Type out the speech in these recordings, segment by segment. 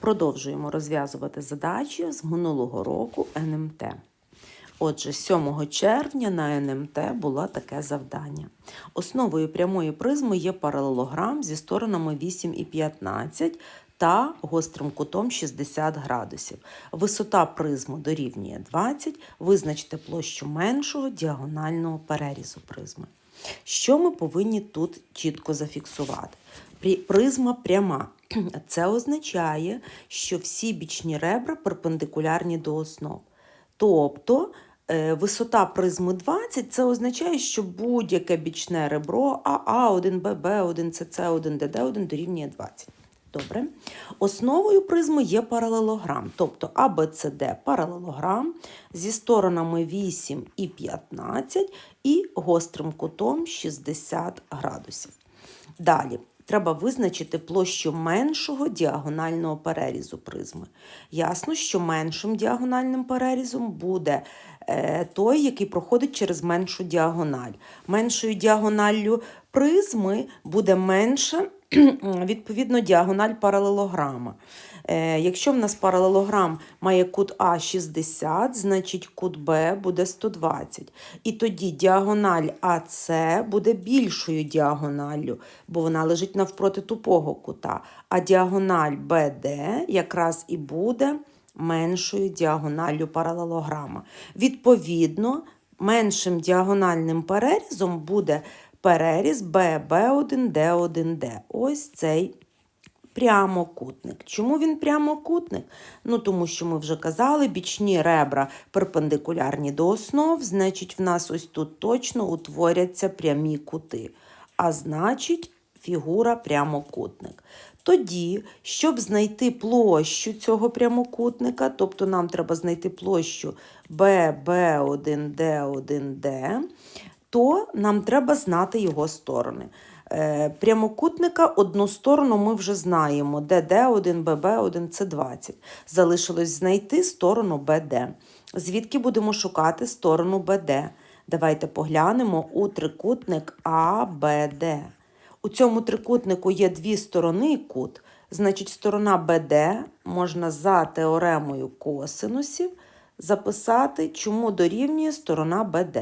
Продовжуємо розв'язувати задачі з минулого року НМТ. Отже, 7 червня на НМТ було таке завдання. Основою прямої призми є паралелограм зі сторонами 8 і 15 та гострим кутом 60 градусів. Висота призми дорівнює 20. Визначте площу меншого діагонального перерізу призми. Що ми повинні тут чітко зафіксувати? Призма пряма. Це означає, що всі бічні ребра перпендикулярні до основ. Тобто е, висота призми 20 це означає, що будь-яке бічне ребро АА1, ББ1, СС1, ДД1 дорівнює 20. Добре. Основою призми є паралелограм, тобто АБЦД паралелограм зі сторонами 8 і 15 і гострим кутом 60 градусів. Далі треба визначити площу меншого діагонального перерізу призми. Ясно, що меншим діагональним перерізом буде е, той, який проходить через меншу діагональ. Меншою діагоналлю призми буде менша, відповідно, діагональ паралелограма. Е, якщо в нас паралелограм має кут А 60, значить кут Б буде 120. І тоді діагональ АС буде більшою діагоналлю, бо вона лежить навпроти тупого кута. А діагональ БД якраз і буде меншою діагоналлю паралелограма. Відповідно, меншим діагональним перерізом буде переріз ББ1Д1Д. Ось цей прямокутник. Чому він прямокутник? Ну, тому що ми вже казали, бічні ребра перпендикулярні до основ, значить, в нас ось тут точно утворяться прямі кути. А значить, фігура прямокутник. Тоді, щоб знайти площу цього прямокутника, тобто нам треба знайти площу BB1D1D, то нам треба знати його сторони. Е, Прямокутника одну сторону ми вже знаємо, ДД1, ББ1 це 20. Залишилось знайти сторону БД. Звідки будемо шукати сторону БД? Давайте поглянемо у трикутник АБД. У цьому трикутнику є дві сторони і кут. Значить, сторона БД можна за теоремою косинусів записати, чому дорівнює сторона БД.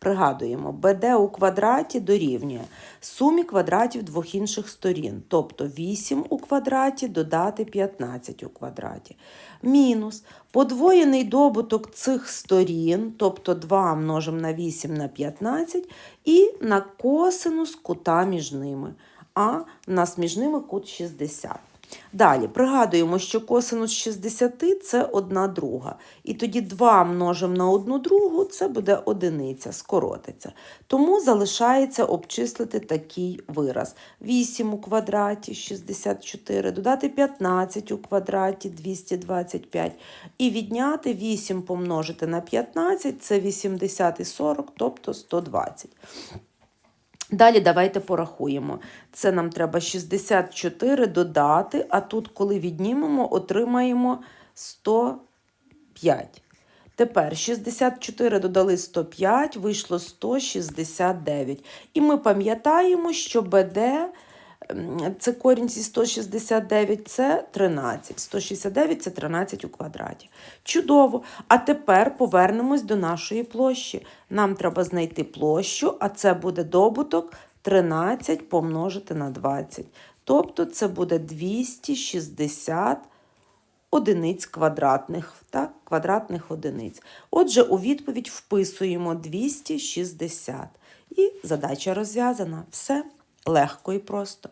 Пригадуємо, БД у квадраті дорівнює сумі квадратів двох інших сторін, тобто 8 у квадраті додати 15 у квадраті. Мінус подвоєний добуток цих сторін, тобто 2 множимо на 8 на 15, і на косинус кута між ними. А в нас між ними кут 60. Далі пригадуємо, що косинус 60 це 1 друга. І тоді 2 множимо на 1 другу, це буде одиниця, скоротиться. Тому залишається обчислити такий вираз. 8 у квадраті 64, додати 15 у квадраті 225. І відняти 8 помножити на 15 це 80 і 40, тобто 120. Далі давайте порахуємо. Це нам треба 64 додати, а тут, коли віднімемо, отримаємо 105. Тепер 64 додали 105, вийшло 169. І ми пам'ятаємо, що БД це корінь зі 169 це 13. 169 це 13 у квадраті. Чудово. А тепер повернемось до нашої площі. Нам треба знайти площу, а це буде добуток 13 помножити на 20. Тобто це буде 260 одиниць квадратних, так? квадратних одиниць. Отже, у відповідь вписуємо 260. І задача розв'язана. Все легко і просто.